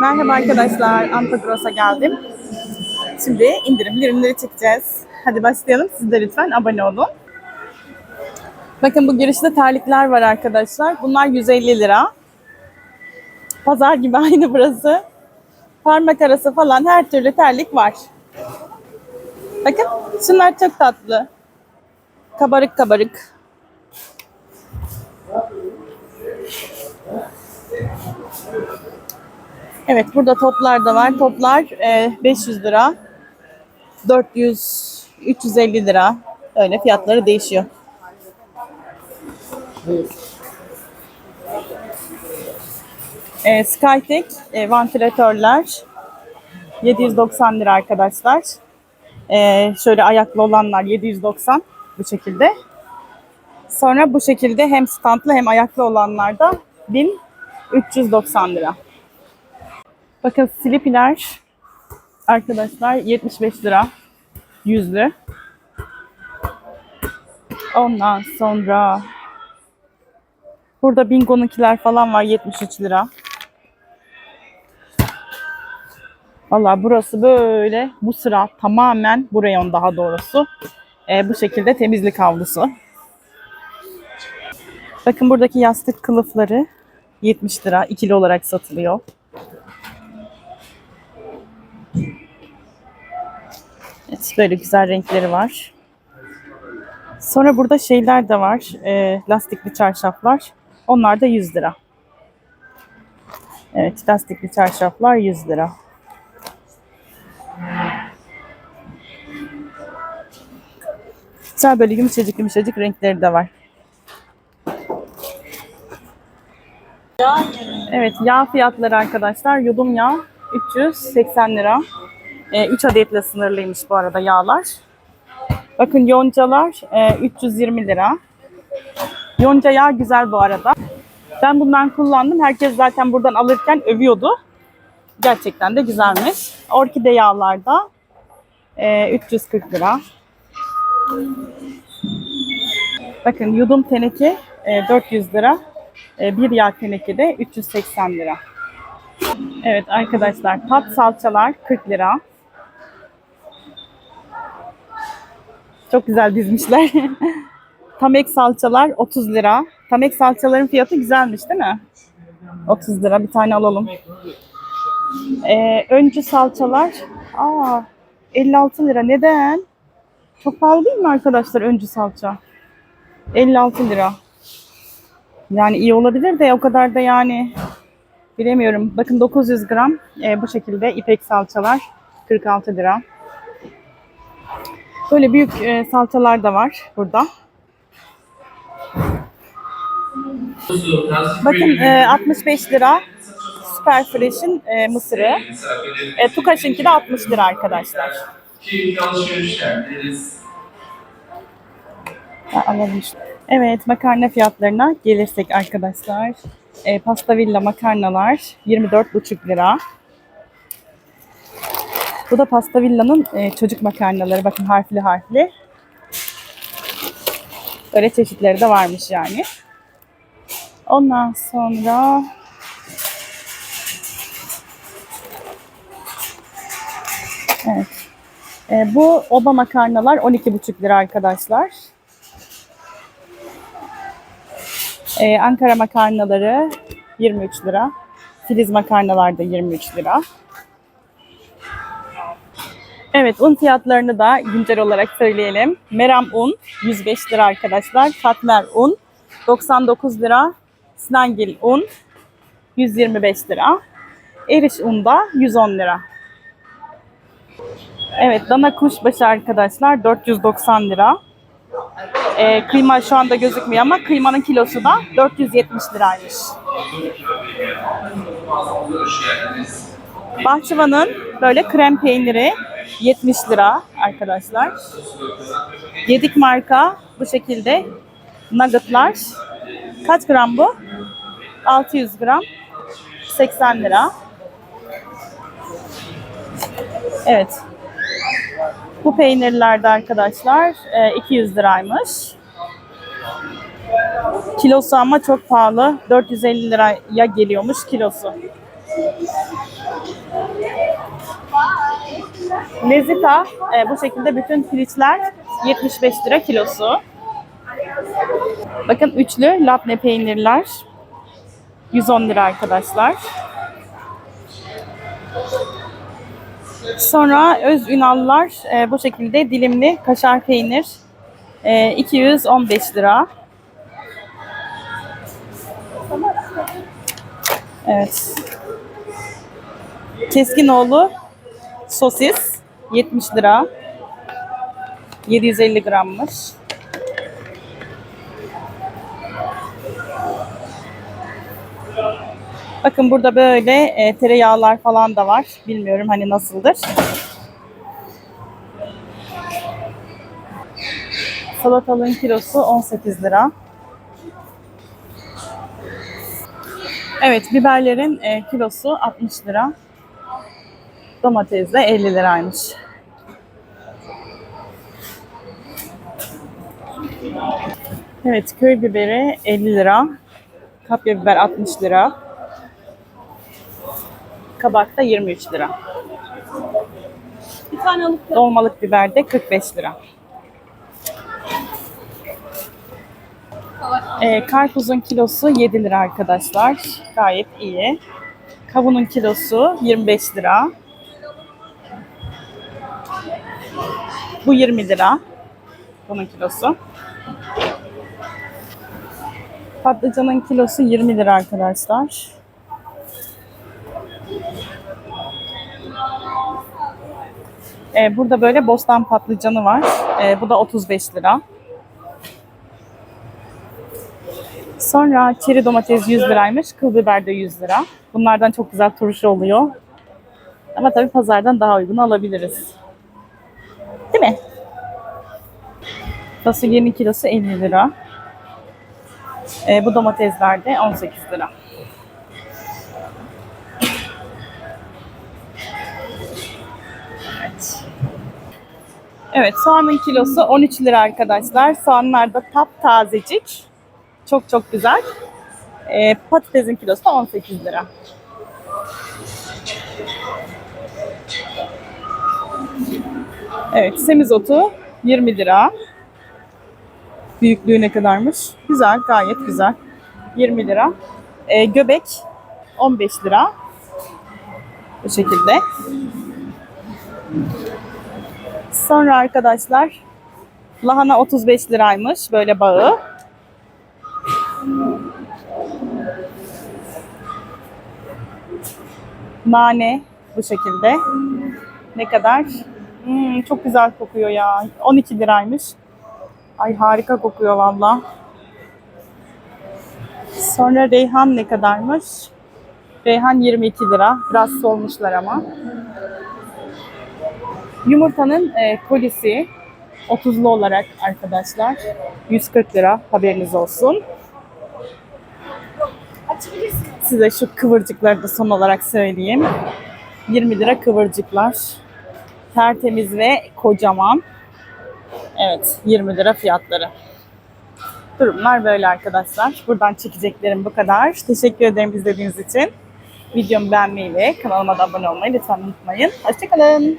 Merhaba arkadaşlar, Antagros'a geldim. Şimdi indirimli ürünleri çekeceğiz. Hadi başlayalım. Siz de lütfen abone olun. Bakın bu girişte terlikler var arkadaşlar. Bunlar 150 lira. Pazar gibi aynı burası. Parmak arası falan her türlü terlik var. Bakın şunlar çok tatlı. Kabarık kabarık. Evet burada toplar da var. Toplar e, 500 lira. 400, 350 lira. Öyle fiyatları değişiyor. E, Skytech e, vantilatörler 790 lira arkadaşlar. E, şöyle ayaklı olanlar 790 bu şekilde. Sonra bu şekilde hem standlı hem ayaklı olanlar da 1390 lira. Bakın slipiler arkadaşlar 75 lira yüzlü. Ondan sonra burada Bingo'nunkiler falan var 73 lira. Valla burası böyle bu sıra tamamen bu reyon daha doğrusu. Ee, bu şekilde temizlik havlusu. Bakın buradaki yastık kılıfları 70 lira ikili olarak satılıyor. Evet, böyle güzel renkleri var. Sonra burada şeyler de var. e, lastikli çarşaflar. Onlar da 100 lira. Evet, lastikli çarşaflar 100 lira. Güzel böyle yumuşacık yumuşacık renkleri de var. Evet, yağ fiyatları arkadaşlar. Yudum yağ 380 lira. 3 adetle sınırlıymış bu arada yağlar. Bakın yoncalar e, 320 lira. Yonca yağ güzel bu arada. Ben bundan kullandım. Herkes zaten buradan alırken övüyordu. Gerçekten de güzelmiş. Orkide yağlarda e, 340 lira. Bakın yudum teneke e, 400 lira. E, bir yağ teneke de 380 lira. Evet arkadaşlar tat salçalar 40 lira. Çok güzel dizmişler. Tamek salçalar 30 lira. Tamek salçaların fiyatı güzelmiş değil mi? 30 lira bir tane alalım. Ee, öncü salçalar aa 56 lira. Neden? Çok pahalı değil mi arkadaşlar öncü salça? 56 lira. Yani iyi olabilir de o kadar da yani bilemiyorum. Bakın 900 gram e, bu şekilde ipek salçalar 46 lira. Böyle büyük e, salçalar da var burada. Bakın e, 65 lira Super Fresh'in e, mısırı. E, Tukaş'ınki de 60 lira arkadaşlar. Şu- Evet makarna fiyatlarına gelirsek arkadaşlar. E, pasta villa makarnalar 24,5 lira. Bu da Pasta Villa'nın e, çocuk makarnaları. Bakın harfli harfli. Böyle çeşitleri de varmış yani. Ondan sonra Evet. E, bu oba makarnalar 12,5 lira arkadaşlar. E, Ankara makarnaları 23 lira. Filiz makarnalar da 23 lira. Evet un fiyatlarını da güncel olarak söyleyelim. Meram un 105 lira arkadaşlar. Katmer un 99 lira. Snangil un 125 lira. Eriş un da 110 lira. Evet dana kuşbaşı arkadaşlar 490 lira. Ee, kıyma şu anda gözükmüyor ama kıymanın kilosu da 470 liraymış. Bahçıvanın böyle krem peyniri 70 lira arkadaşlar. Yedik marka bu şekilde nuggetlar. Kaç gram bu? 600 gram. 80 lira. Evet. Bu peynirlerde arkadaşlar e, 200 liraymış. Kilosu ama çok pahalı. 450 liraya geliyormuş kilosu. Lezita e, bu şekilde bütün piliçler 75 lira kilosu. Bakın üçlü labne peynirler 110 lira arkadaşlar. Sonra öz ünallar e, bu şekilde dilimli kaşar peynir e, 215 lira. Evet. Keskinoğlu sosis 70 lira. 750 grammış. Bakın burada böyle e, tereyağlar falan da var. Bilmiyorum hani nasıldır. Salatalığın kilosu 18 lira. Evet, biberlerin e, kilosu 60 lira. Domates de 50 liraymış. Evet, köy biberi 50 lira. Kapya biber 60 lira. Kabak da 23 lira. Bir tane alıp Dolmalık biber de 45 lira. Ee, karpuzun kilosu 7 lira arkadaşlar. Gayet iyi. Kavunun kilosu 25 lira. Bu 20 lira. Bunun kilosu. Patlıcanın kilosu 20 lira arkadaşlar. Ee, burada böyle bostan patlıcanı var. Ee, bu da 35 lira. Sonra çeri domates 100 liraymış. Kıl biber de 100 lira. Bunlardan çok güzel turşu oluyor. Ama tabii pazardan daha uygun alabiliriz. Değil mi? Fasulyenin kilosu 50 lira. Ee, bu domatesler de 18 lira. Evet. Evet soğanın kilosu 13 lira arkadaşlar. Soğanlar da taptazecik. Çok çok güzel. Ee, patatesin kilosu da 18 lira. Evet semizotu 20 lira. Büyüklüğü ne kadarmış? Güzel gayet güzel. 20 lira. Ee, göbek 15 lira. Bu şekilde. Sonra arkadaşlar lahana 35 liraymış böyle bağı. Nane bu şekilde. Ne kadar? Hmm, çok güzel kokuyor ya. 12 liraymış. Ay harika kokuyor valla. Sonra reyhan ne kadarmış? Reyhan 22 lira. Biraz solmuşlar ama. Yumurtanın e, kolisi 30'lu olarak arkadaşlar 140 lira haberiniz olsun. Size şu kıvırcıkları da son olarak söyleyeyim. 20 lira kıvırcıklar. Tertemiz ve kocaman. Evet 20 lira fiyatları. Durumlar böyle arkadaşlar. Buradan çekeceklerim bu kadar. Teşekkür ederim izlediğiniz için. Videomu beğenmeyi ve kanalıma da abone olmayı lütfen unutmayın. Hoşçakalın.